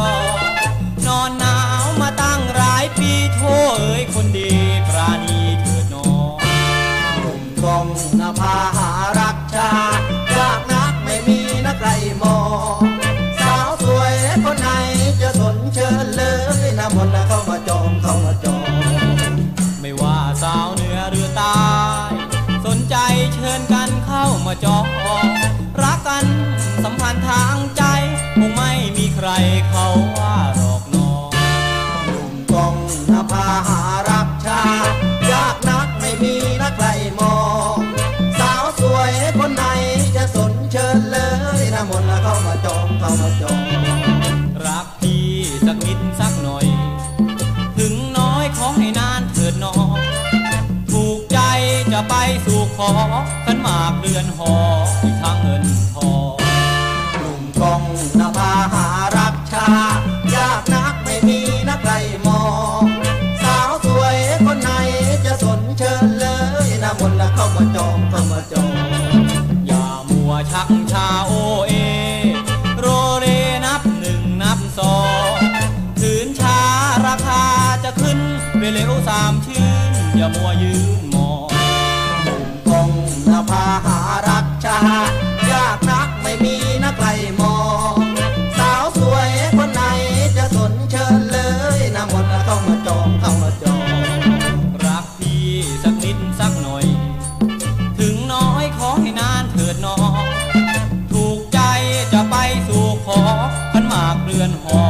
อนอนหนาวมาตั้งหลายปีโทเอ้ยคนดีปราณีเถิดนอหนุ่มกองนภาหารักชาติยากนักไม่มีนักใครมองสาวสวยคนไหนจะสนเชิญเลยนะมนต์นะเข้ามาจองเข้ามาจองไม่ว่าสาวเหนือหรือใตายสนใจเชิญกันเข้ามาจองรักกันสัมพันธ์ทาง มาจองเข้ามาจองรักพี่สักนิดสักหน่อย ถึงน้อยขอให้นานเถิดน้องถูกใจจะไปสู่ขอขันหมากเรือนหออีกทางเงินทองหนุ่มกองนภาหารักชาติยากนักไม่มีนักใครมอง สาวสวยคนไหนจะสนเชิญเลยนะมนต์นะเข้ามา สามชื่นอย่ามัวยืนมองหนุ่มกองนภาหารักชายากนักไม่มีนักใครมอง สาวสวยคนไหนจะสนเชิญเลยนะมนต์เข้ามาจองเข้ามาจองรักพี่สักนิดสักหน่อย ถึงน้อยขอให้นานเถิดน้อง ถูกใจจะไปสู่ขอขันหมากเรือนหอ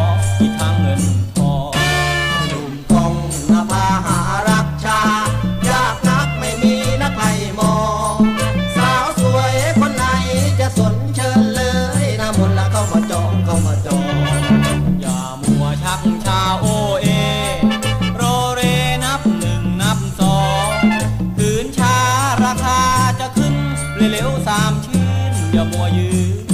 有木有